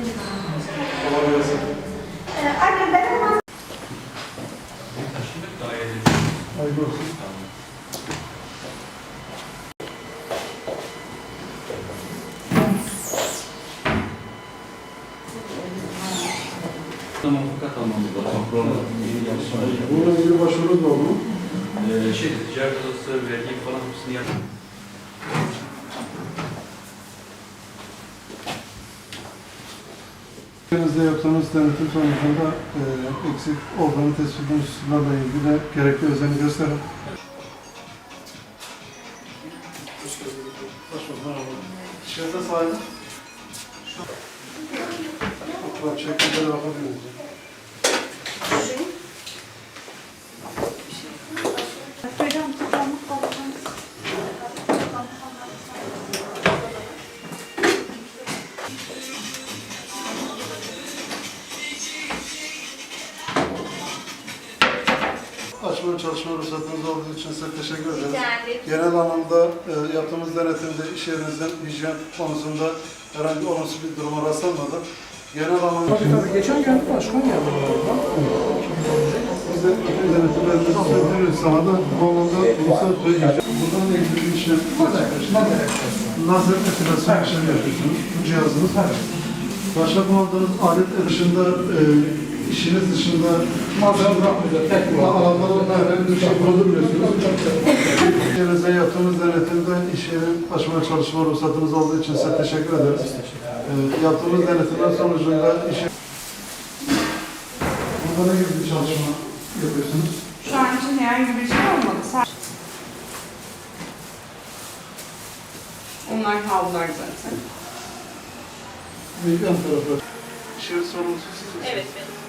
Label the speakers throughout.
Speaker 1: Kolay gelsin. Hayırlı olsun.
Speaker 2: Tamam fakat almamız lazım.
Speaker 1: Bununla ilgili başvurunuz var mı?
Speaker 2: Ee, şey, ticaret odası, vergi falan hepsini yaptık.
Speaker 1: Ülkenizde yaptığınız denetim sonucunda e, eksik olduğunu tespit hususlarla ilgili de gerekli özeni gösterin. Şirkete sahibi. Okula çekmecede bakabilir miyim? Açma çalışma ruhsatınız olduğu için size teşekkür ederiz. Genel anlamda e, yaptığımız denetimde iş yerinizin hijyen konusunda herhangi olumsuz bir duruma rastlanmadı. Genel anlamda
Speaker 3: Tabii geçen gün başkan geldi.
Speaker 1: biz de bütün denetimlerimizi sürdürüyoruz. Sana da bu alanda ruhsat ve hijyen. Bundan ilgili bir işlem lazer epilasyon işlemi yapıyorsunuz. Bu cihazınız. Başka kullandığınız alet dışında, e, işiniz dışında
Speaker 3: bırakmayacak. Tek
Speaker 1: alanlarında herhangi bir şey bulundurmuyorsunuz. İşinizde yaptığınız denetimde iş yeri açma çalışma ruhsatınız olduğu için size teşekkür ederiz. Ee, yaptığımız denetimler sonucunda işe... Burada ne gibi bir çalışma yapıyorsunuz?
Speaker 4: Şu an için herhangi bir şey olmadı. Sadece- Onlar havlular zaten.
Speaker 1: Bir yan tarafta. İş yeri sorumlusu siz misiniz?
Speaker 5: Evet benim.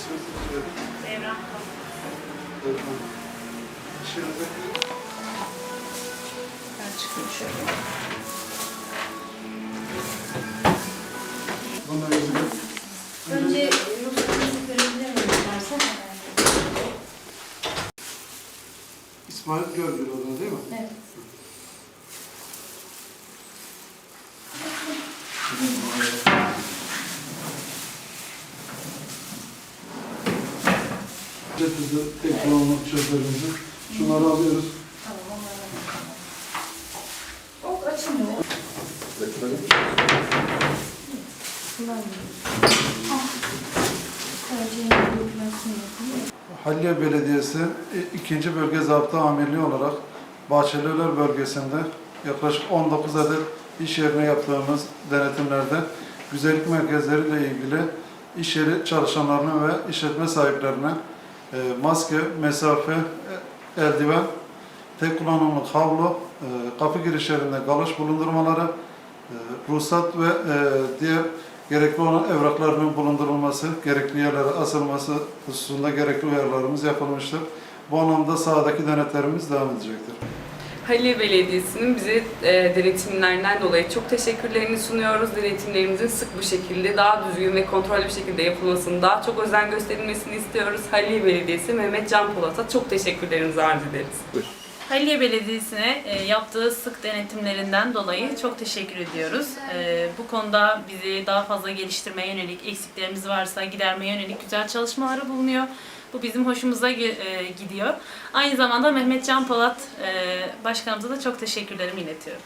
Speaker 1: İsminizi.
Speaker 5: Devran
Speaker 1: yerindeki
Speaker 5: Ben çıkayım şöyle.
Speaker 1: bununla ilgili
Speaker 5: Önce ruhsatınızı görebilir miyim?
Speaker 1: İsmail Görgül değil mi?
Speaker 5: Evet.
Speaker 1: Ücretimizde tek kullanımlık çöplerimizi şunları alıyoruz.
Speaker 5: Tamam onları Ok açılmıyor. Kullanmıyorum. Sadece yeni bir uygulamasını yapayım.
Speaker 1: Halliye Belediyesi e, ikinci bölge zabıta amirliği olarak Bahçelievler bölgesinde yaklaşık 19 adet iş yerine yaptığımız denetimlerde güzellik merkezleriyle ilgili iş yeri çalışanlarına ve işletme sahiplerine e, maske, mesafe, eldiven, tek kullanımlık havlu, e, kapı girişlerinde galoş bulundurmaları, e, ruhsat ve e, diğer gerekli olan evraklarının bulundurulması, gerekli yerlere asılması hususunda gerekli uyarılarımız yapılmıştır. Bu anlamda sahadaki denetlerimiz devam edecektir.
Speaker 4: Halil Belediyesi'nin bize e, denetimlerinden dolayı çok teşekkürlerini sunuyoruz. Denetimlerimizin sık bir şekilde, daha düzgün ve kontrollü bir şekilde yapılmasını, daha çok özen gösterilmesini istiyoruz. Halil Belediyesi Mehmet Can Polat'a çok teşekkürlerimizi arz ederiz.
Speaker 6: Halliye Belediyesi'ne e, yaptığı sık denetimlerinden dolayı çok teşekkür ediyoruz. E, bu konuda bizi daha fazla geliştirmeye yönelik, eksiklerimiz varsa gidermeye yönelik güzel çalışmaları bulunuyor. Bu bizim hoşumuza e, gidiyor. Aynı zamanda Mehmet Can Polat Başkanımıza da çok teşekkürlerimi iletiyorum.